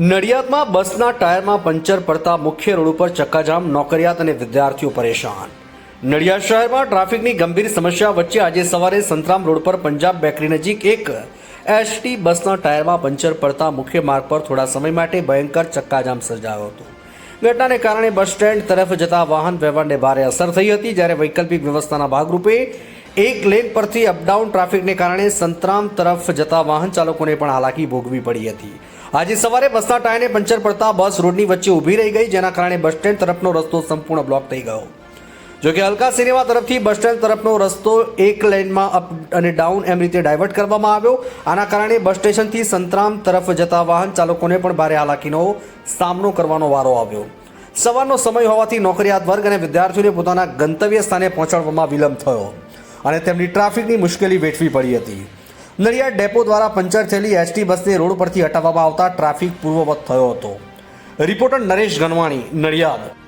નડિયાદમાં બસના ટાયરમાં પંચર પડતા મુખ્ય રોડ ઉપર ચક્કાજામ, નોકરિયાત અને વિદ્યાર્થીઓ પરેશાન. નડિયાદ શહેરમાં ટ્રાફિકની ગંભીર સમસ્યા વચ્ચે આજે સવારે સંતરામ રોડ પર પંજાબ બેકરી નજીક એક એસટી બસના ટાયરમાં પંચર પડતા મુખ્ય માર્ગ પર થોડા સમય માટે ભયંકર ચક્કાજામ સર્જાયો હતો. ઘટનાને કારણે બસ સ્ટેન્ડ તરફ જતા વાહન વ્યવહારને ભારે અસર થઈ હતી જ્યારે વૈકલ્પિક વ્યવસ્થાના ભાગરૂપે એક લેન પરથી અપડાઉન ટ્રાફિકને કારણે સંતરામ તરફ જતા વાહન ચાલકોને પણ હાલાકી ભોગવી પડી હતી. આજે સવારે બસના ટાયરને પંચર પડતા બસ રોડની વચ્ચે ઊભી રહી ગઈ, જેના કારણે બસ સ્ટેન્ડ તરફનો રસ્તો સંપૂર્ણ બ્લોક થઈ ગયો. જોકે હલકા સિનેમા તરફથી બસ સ્ટેન્ડ તરફનો રસ્તો એક લેનમાં અપ અને ડાઉન એમ રીતે ડાયવર્ટ કરવામાં આવ્યો. આના કારણે બસ સ્ટેશનથી સંતરામ તરફ જતા વાહન ચાલકોને પણ ભારે હાલાકીનો સામનો કરવાનો વારો આવ્યો. સવારનો સમય હોવાથી નોકરિયાત વર્ગ અને વિદ્યાર્થીઓને પોતાના ગંતવ્ય સ્થાને પહોંચાડવામાં વિલંબ થયો અને તેમની ટ્રાફિકની મુશ્કેલી વેઠવી પડી હતી. નડિયાદ ડેપો દ્વારા પંચર થયેલી એસટી બસને રોડ પરથી હટાવવામાં આવતા ટ્રાફિક પૂર્વવત થયો હતો. રિપોર્ટર નરેશ ગનવાણી, નડિયાદ.